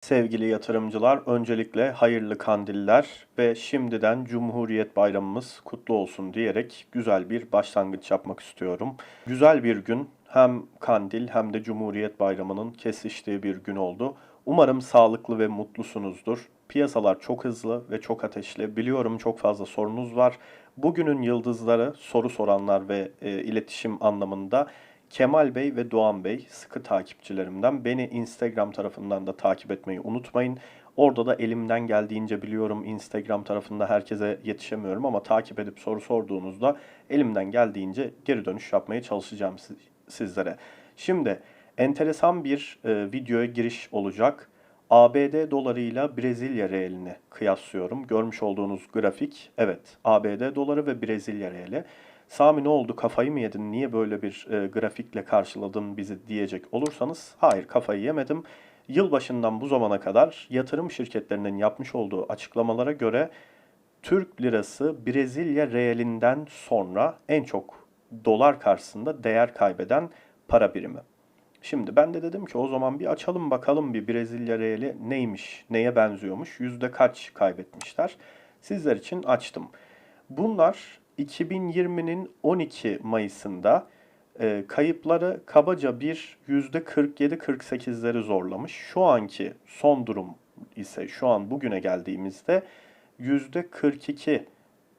Sevgili yatırımcılar, öncelikle hayırlı kandiller ve şimdiden Cumhuriyet Bayramımız kutlu olsun diyerek güzel bir başlangıç yapmak istiyorum. Güzel bir gün hem kandil hem de Cumhuriyet Bayramı'nın kesiştiği bir gün oldu. Umarım sağlıklı ve mutlusunuzdur. Piyasalar çok hızlı ve çok ateşli. Biliyorum çok fazla sorunuz var. Bugünün yıldızları soru soranlar ve e, iletişim anlamında Kemal Bey ve Doğan Bey sıkı takipçilerimden. Beni Instagram tarafından da takip etmeyi unutmayın. Orada da elimden geldiğince biliyorum Instagram tarafında herkese yetişemiyorum ama takip edip soru sorduğunuzda elimden geldiğince geri dönüş yapmaya çalışacağım siz- sizlere. Şimdi enteresan bir e, videoya giriş olacak. ABD dolarıyla Brezilya realini kıyaslıyorum. Görmüş olduğunuz grafik, evet ABD doları ve Brezilya reali. Sami ne oldu kafayı mı yedin niye böyle bir e, grafikle karşıladın bizi diyecek olursanız hayır kafayı yemedim. Yılbaşından bu zamana kadar yatırım şirketlerinin yapmış olduğu açıklamalara göre Türk lirası Brezilya realinden sonra en çok dolar karşısında değer kaybeden para birimi. Şimdi ben de dedim ki o zaman bir açalım bakalım bir Brezilya reali neymiş, neye benziyormuş, yüzde kaç kaybetmişler. Sizler için açtım. Bunlar 2020'nin 12 Mayıs'ında e, kayıpları kabaca bir yüzde 47-48'leri zorlamış. Şu anki son durum ise şu an bugüne geldiğimizde yüzde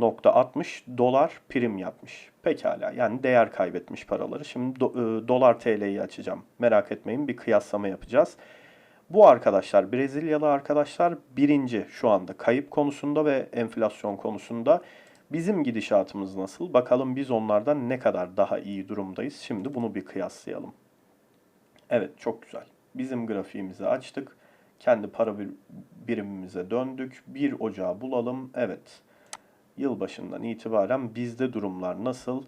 42.60 dolar prim yapmış. Pekala yani değer kaybetmiş paraları. Şimdi do- e, dolar TL'yi açacağım. Merak etmeyin bir kıyaslama yapacağız. Bu arkadaşlar Brezilyalı arkadaşlar birinci şu anda kayıp konusunda ve enflasyon konusunda. Bizim gidişatımız nasıl? Bakalım biz onlardan ne kadar daha iyi durumdayız. Şimdi bunu bir kıyaslayalım. Evet çok güzel. Bizim grafiğimizi açtık. Kendi para bir- birimimize döndük. 1 Ocağı bulalım. Evet. Yılbaşından itibaren bizde durumlar nasıl?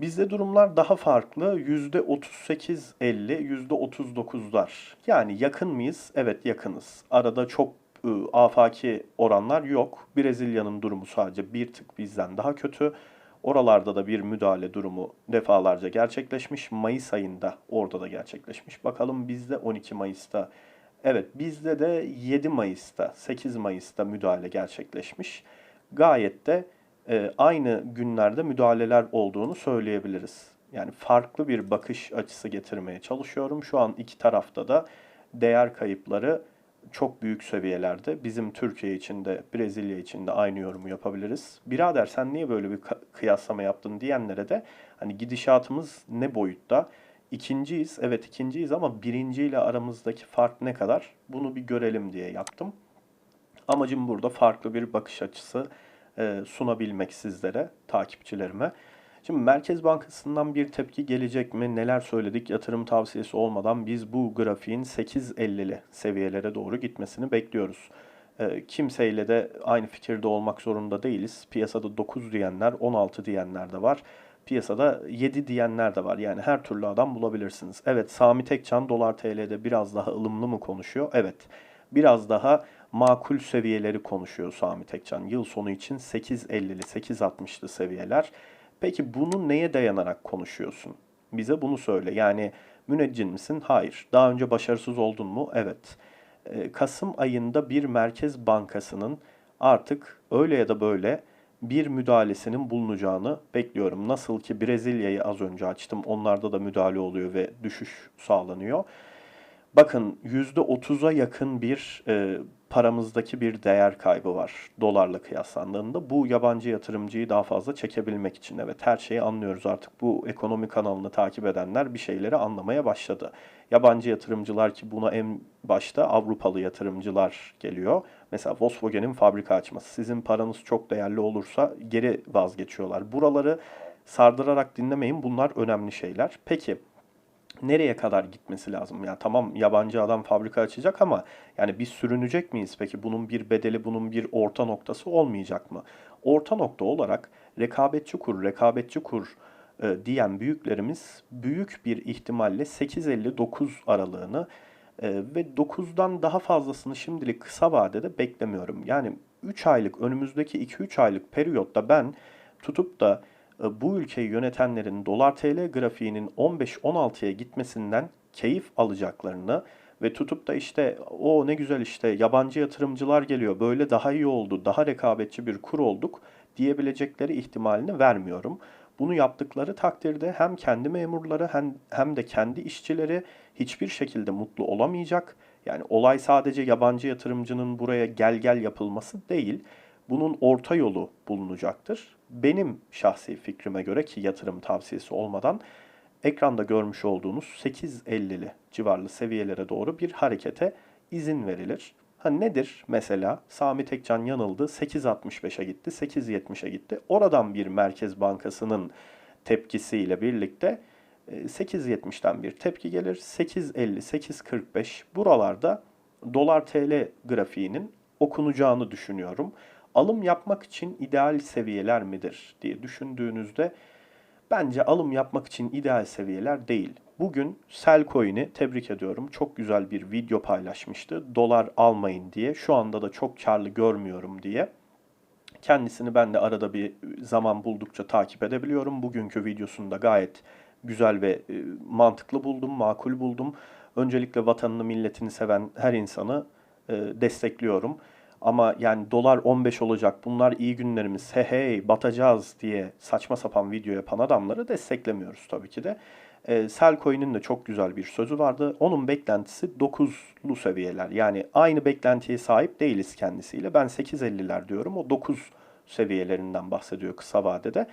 Bizde durumlar daha farklı. %38-50, %39'lar. Yani yakın mıyız? Evet yakınız. Arada çok ı, afaki oranlar yok. Brezilya'nın durumu sadece bir tık bizden daha kötü. Oralarda da bir müdahale durumu defalarca gerçekleşmiş. Mayıs ayında orada da gerçekleşmiş. Bakalım bizde 12 Mayıs'ta. Evet bizde de 7 Mayıs'ta, 8 Mayıs'ta müdahale gerçekleşmiş. Gayet de e, aynı günlerde müdahaleler olduğunu söyleyebiliriz. Yani farklı bir bakış açısı getirmeye çalışıyorum. Şu an iki tarafta da değer kayıpları çok büyük seviyelerde. Bizim Türkiye için de Brezilya için de aynı yorumu yapabiliriz. Birader sen niye böyle bir kıyaslama yaptın diyenlere de hani gidişatımız ne boyutta? İkinciyiz, evet ikinciyiz ama birinciyle aramızdaki fark ne kadar? Bunu bir görelim diye yaptım. Amacım burada farklı bir bakış açısı e, sunabilmek sizlere, takipçilerime. Şimdi Merkez Bankası'ndan bir tepki gelecek mi? Neler söyledik? Yatırım tavsiyesi olmadan biz bu grafiğin 8.50'li seviyelere doğru gitmesini bekliyoruz. E, kimseyle de aynı fikirde olmak zorunda değiliz. Piyasada 9 diyenler, 16 diyenler de var. Piyasada 7 diyenler de var. Yani her türlü adam bulabilirsiniz. Evet Sami Tekcan dolar TL'de biraz daha ılımlı mı konuşuyor? Evet. Biraz daha makul seviyeleri konuşuyor Sami Tekcan. Yıl sonu için 8.50'li, 8.60'lı seviyeler. Peki bunu neye dayanarak konuşuyorsun? Bize bunu söyle. Yani müneccin misin? Hayır. Daha önce başarısız oldun mu? Evet. Ee, Kasım ayında bir merkez bankasının artık öyle ya da böyle bir müdahalesinin bulunacağını bekliyorum. Nasıl ki Brezilya'yı az önce açtım. Onlarda da müdahale oluyor ve düşüş sağlanıyor. Bakın %30'a yakın bir e, paramızdaki bir değer kaybı var dolarla kıyaslandığında. Bu yabancı yatırımcıyı daha fazla çekebilmek için. Evet her şeyi anlıyoruz artık. Bu ekonomi kanalını takip edenler bir şeyleri anlamaya başladı. Yabancı yatırımcılar ki buna en başta Avrupalı yatırımcılar geliyor. Mesela Volkswagen'in fabrika açması. Sizin paranız çok değerli olursa geri vazgeçiyorlar. Buraları sardırarak dinlemeyin. Bunlar önemli şeyler. Peki nereye kadar gitmesi lazım? Ya tamam yabancı adam fabrika açacak ama yani biz sürünecek miyiz? Peki bunun bir bedeli, bunun bir orta noktası olmayacak mı? Orta nokta olarak rekabetçi kur, rekabetçi kur e, diyen büyüklerimiz büyük bir ihtimalle 8.59 aralığını e, ve 9'dan daha fazlasını şimdilik kısa vadede beklemiyorum. Yani 3 aylık önümüzdeki 2-3 aylık periyotta ben tutup da bu ülkeyi yönetenlerin dolar TL grafiğinin 15-16'ya gitmesinden keyif alacaklarını ve tutup da işte o ne güzel işte yabancı yatırımcılar geliyor böyle daha iyi oldu daha rekabetçi bir kur olduk diyebilecekleri ihtimalini vermiyorum. Bunu yaptıkları takdirde hem kendi memurları hem, hem de kendi işçileri hiçbir şekilde mutlu olamayacak. Yani olay sadece yabancı yatırımcının buraya gel gel yapılması değil. Bunun orta yolu bulunacaktır. Benim şahsi fikrime göre ki yatırım tavsiyesi olmadan ekranda görmüş olduğunuz 8.50'li civarlı seviyelere doğru bir harekete izin verilir. Ha nedir mesela? Sami Tekcan yanıldı. 8.65'e gitti, 8.70'e gitti. Oradan bir Merkez Bankası'nın tepkisiyle birlikte 8.70'ten e, bir tepki gelir. 8.50, 8.45 buralarda dolar TL grafiğinin okunacağını düşünüyorum. Alım yapmak için ideal seviyeler midir diye düşündüğünüzde bence alım yapmak için ideal seviyeler değil. Bugün Selcoin'i tebrik ediyorum. Çok güzel bir video paylaşmıştı. Dolar almayın diye. Şu anda da çok karlı görmüyorum diye. Kendisini ben de arada bir zaman buldukça takip edebiliyorum. Bugünkü videosunda gayet güzel ve e, mantıklı buldum, makul buldum. Öncelikle vatanını, milletini seven her insanı e, destekliyorum. Ama yani dolar 15 olacak, bunlar iyi günlerimiz, he hey batacağız diye saçma sapan video yapan adamları desteklemiyoruz tabii ki de. E, Selcoin'in de çok güzel bir sözü vardı. Onun beklentisi 9'lu seviyeler. Yani aynı beklentiye sahip değiliz kendisiyle. Ben 8.50'ler diyorum. O 9 seviyelerinden bahsediyor kısa vadede.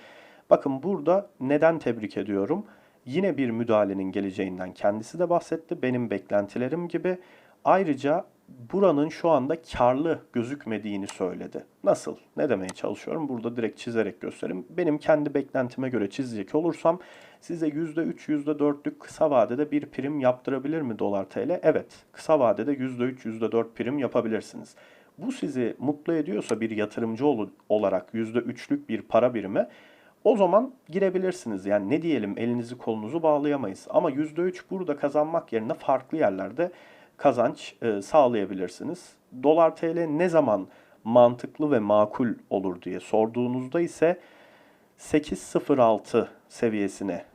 Bakın burada neden tebrik ediyorum? Yine bir müdahalenin geleceğinden kendisi de bahsetti. Benim beklentilerim gibi. Ayrıca buranın şu anda karlı gözükmediğini söyledi. Nasıl? Ne demeye çalışıyorum? Burada direkt çizerek göstereyim. Benim kendi beklentime göre çizecek olursam size %3, %4'lük kısa vadede bir prim yaptırabilir mi dolar TL? Evet. Kısa vadede %3, %4 prim yapabilirsiniz. Bu sizi mutlu ediyorsa bir yatırımcı olarak %3'lük bir para birimi o zaman girebilirsiniz. Yani ne diyelim elinizi kolunuzu bağlayamayız. Ama %3 burada kazanmak yerine farklı yerlerde kazanç e, sağlayabilirsiniz. Dolar TL ne zaman mantıklı ve makul olur diye sorduğunuzda ise 8.06 seviyesine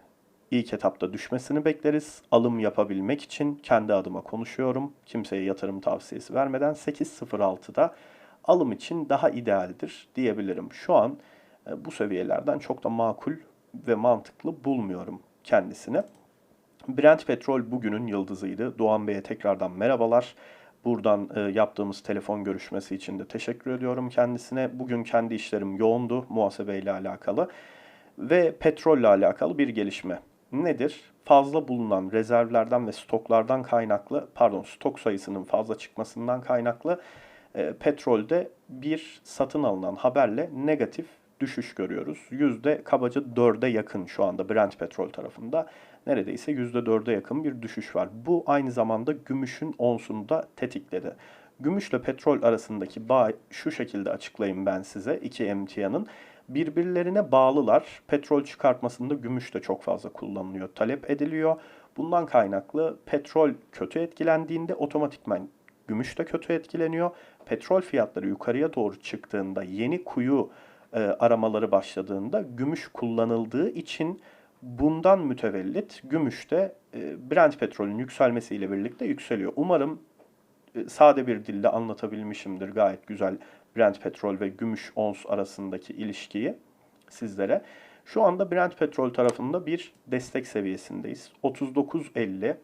ilk etapta düşmesini bekleriz. Alım yapabilmek için kendi adıma konuşuyorum. Kimseye yatırım tavsiyesi vermeden 8.06'da alım için daha idealdir diyebilirim. Şu an e, bu seviyelerden çok da makul ve mantıklı bulmuyorum kendisini. Brent Petrol bugünün yıldızıydı. Doğan Bey'e tekrardan merhabalar. Buradan e, yaptığımız telefon görüşmesi için de teşekkür ediyorum kendisine. Bugün kendi işlerim yoğundu muhasebeyle alakalı ve petrolle alakalı bir gelişme. Nedir? Fazla bulunan rezervlerden ve stoklardan kaynaklı, pardon stok sayısının fazla çıkmasından kaynaklı e, petrolde bir satın alınan haberle negatif düşüş görüyoruz. Yüzde kabaca 4'e yakın şu anda Brent petrol tarafında neredeyse %4'e yakın bir düşüş var. Bu aynı zamanda gümüşün onsunu da tetikledi. Gümüşle petrol arasındaki bağ şu şekilde açıklayayım ben size iki emtianın. Birbirlerine bağlılar. Petrol çıkartmasında gümüş de çok fazla kullanılıyor, talep ediliyor. Bundan kaynaklı petrol kötü etkilendiğinde otomatikman gümüş de kötü etkileniyor. Petrol fiyatları yukarıya doğru çıktığında yeni kuyu e, aramaları başladığında gümüş kullanıldığı için bundan mütevellit gümüş de e, Brent petrolün yükselmesiyle birlikte yükseliyor. Umarım e, sade bir dilde anlatabilmişimdir gayet güzel Brent petrol ve gümüş ons arasındaki ilişkiyi sizlere. Şu anda Brent petrol tarafında bir destek seviyesindeyiz. 39.50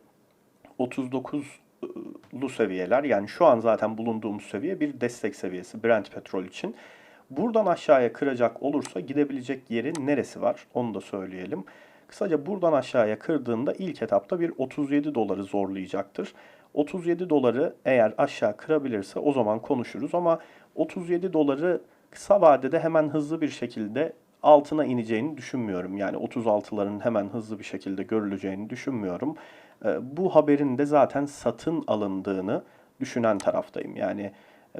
39'lu seviyeler yani şu an zaten bulunduğumuz seviye bir destek seviyesi Brent petrol için. Buradan aşağıya kıracak olursa gidebilecek yeri neresi var onu da söyleyelim. Kısaca buradan aşağıya kırdığında ilk etapta bir 37 doları zorlayacaktır. 37 doları eğer aşağı kırabilirse o zaman konuşuruz ama 37 doları kısa vadede hemen hızlı bir şekilde altına ineceğini düşünmüyorum. Yani 36'ların hemen hızlı bir şekilde görüleceğini düşünmüyorum. Ee, bu haberin de zaten satın alındığını düşünen taraftayım. Yani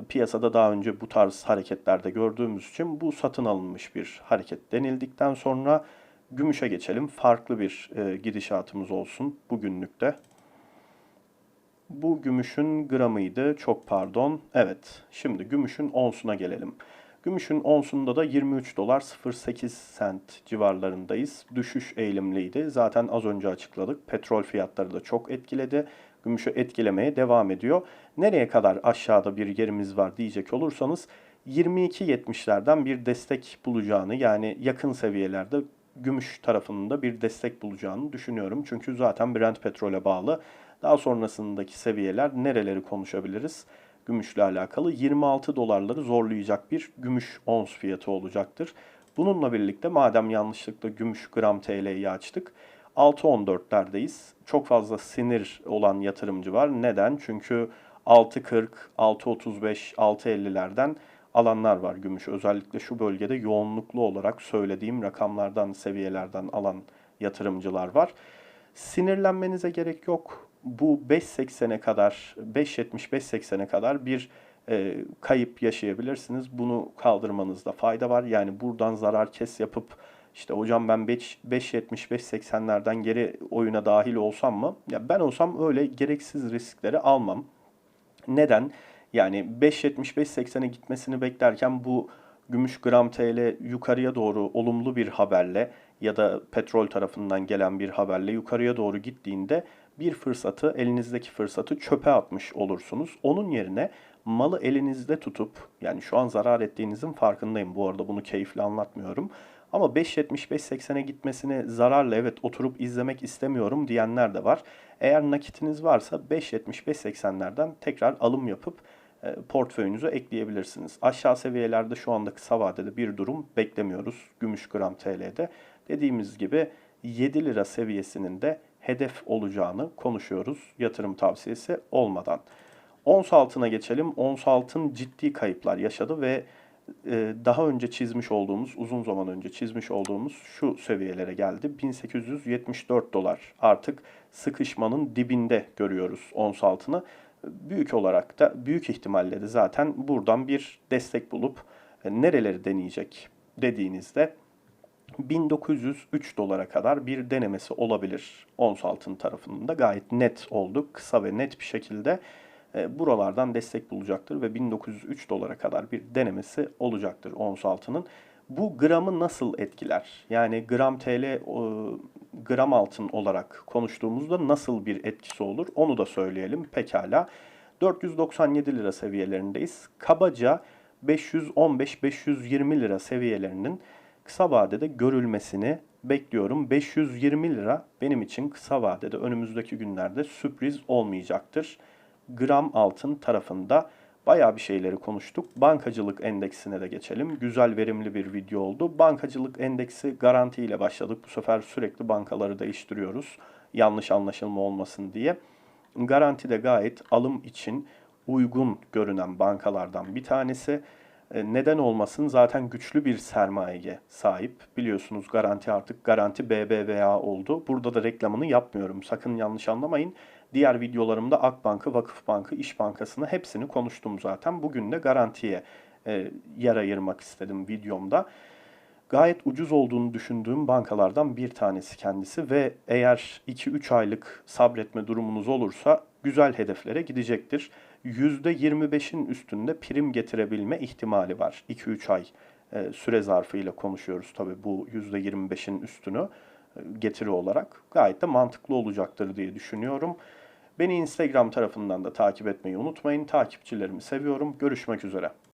piyasada daha önce bu tarz hareketlerde gördüğümüz için bu satın alınmış bir hareket denildikten sonra gümüşe geçelim. Farklı bir e, gidişatımız olsun bugünlükte. Bu gümüşün gramıydı. Çok pardon. Evet. Şimdi gümüşün onsuna gelelim. Gümüşün onsunda da 23 dolar 08 sent civarlarındayız. Düşüş eğilimliydi. Zaten az önce açıkladık. Petrol fiyatları da çok etkiledi. gümüşü etkilemeye devam ediyor. Nereye kadar aşağıda bir yerimiz var diyecek olursanız 22.70'lerden bir destek bulacağını yani yakın seviyelerde gümüş tarafının da bir destek bulacağını düşünüyorum. Çünkü zaten Brent petrole bağlı. Daha sonrasındaki seviyeler nereleri konuşabiliriz? Gümüşle alakalı 26 dolarları zorlayacak bir gümüş ons fiyatı olacaktır. Bununla birlikte madem yanlışlıkla gümüş gram TL'yi açtık 6.14'lerdeyiz. Çok fazla sinir olan yatırımcı var. Neden? Çünkü 6.40, 6.35, 6.50'lerden alanlar var gümüş. Özellikle şu bölgede yoğunluklu olarak söylediğim rakamlardan, seviyelerden alan yatırımcılar var. Sinirlenmenize gerek yok. Bu 5.80'e kadar, 5.70-5.80'e kadar bir e, kayıp yaşayabilirsiniz. Bunu kaldırmanızda fayda var. Yani buradan zarar kes yapıp işte hocam ben 5.70-5.80'lerden geri oyuna dahil olsam mı? Ya ben olsam öyle gereksiz riskleri almam. Neden? Yani 5.70-5.80'e gitmesini beklerken bu gümüş gram TL yukarıya doğru olumlu bir haberle ya da petrol tarafından gelen bir haberle yukarıya doğru gittiğinde bir fırsatı, elinizdeki fırsatı çöpe atmış olursunuz. Onun yerine malı elinizde tutup, yani şu an zarar ettiğinizin farkındayım. Bu arada bunu keyifli anlatmıyorum. Ama 5.75-80'e gitmesini zararla evet oturup izlemek istemiyorum diyenler de var. Eğer nakitiniz varsa 5.75-80'lerden tekrar alım yapıp e, portföyünüze ekleyebilirsiniz. Aşağı seviyelerde şu anda kısa vadede bir durum beklemiyoruz. Gümüş gram TL'de. Dediğimiz gibi 7 lira seviyesinin de hedef olacağını konuşuyoruz yatırım tavsiyesi olmadan. Ons altına geçelim. Ons altın ciddi kayıplar yaşadı ve e, daha önce çizmiş olduğumuz, uzun zaman önce çizmiş olduğumuz şu seviyelere geldi. 1874 dolar. Artık sıkışmanın dibinde görüyoruz ons altını. Büyük olarak da büyük ihtimalle de zaten buradan bir destek bulup e, nereleri deneyecek dediğinizde 1903 dolara kadar bir denemesi olabilir ons altın tarafında. Gayet net oldu. Kısa ve net bir şekilde e, buralardan destek bulacaktır ve 1903 dolara kadar bir denemesi olacaktır ons altının. Bu gramı nasıl etkiler? Yani gram TL gram altın olarak konuştuğumuzda nasıl bir etkisi olur? Onu da söyleyelim pekala. 497 lira seviyelerindeyiz. Kabaca 515-520 lira seviyelerinin kısa vadede görülmesini bekliyorum. 520 lira benim için kısa vadede önümüzdeki günlerde sürpriz olmayacaktır. Gram altın tarafında bayağı bir şeyleri konuştuk. Bankacılık endeksine de geçelim. Güzel verimli bir video oldu. Bankacılık endeksi garanti ile başladık. Bu sefer sürekli bankaları değiştiriyoruz. Yanlış anlaşılma olmasın diye. Garanti de gayet alım için uygun görünen bankalardan bir tanesi. E, neden olmasın? Zaten güçlü bir sermayeye sahip. Biliyorsunuz garanti artık garanti BBVA oldu. Burada da reklamını yapmıyorum. Sakın yanlış anlamayın. Diğer videolarımda Akbank'ı, Vakıfbank'ı, İş Bankası'nı hepsini konuştum zaten. Bugün de garantiye e, yer ayırmak istedim videomda. Gayet ucuz olduğunu düşündüğüm bankalardan bir tanesi kendisi ve eğer 2-3 aylık sabretme durumunuz olursa güzel hedeflere gidecektir. %25'in üstünde prim getirebilme ihtimali var. 2-3 ay e, süre zarfıyla konuşuyoruz tabii bu %25'in üstünü e, getiri olarak. Gayet de mantıklı olacaktır diye düşünüyorum. Beni Instagram tarafından da takip etmeyi unutmayın. Takipçilerimi seviyorum. Görüşmek üzere.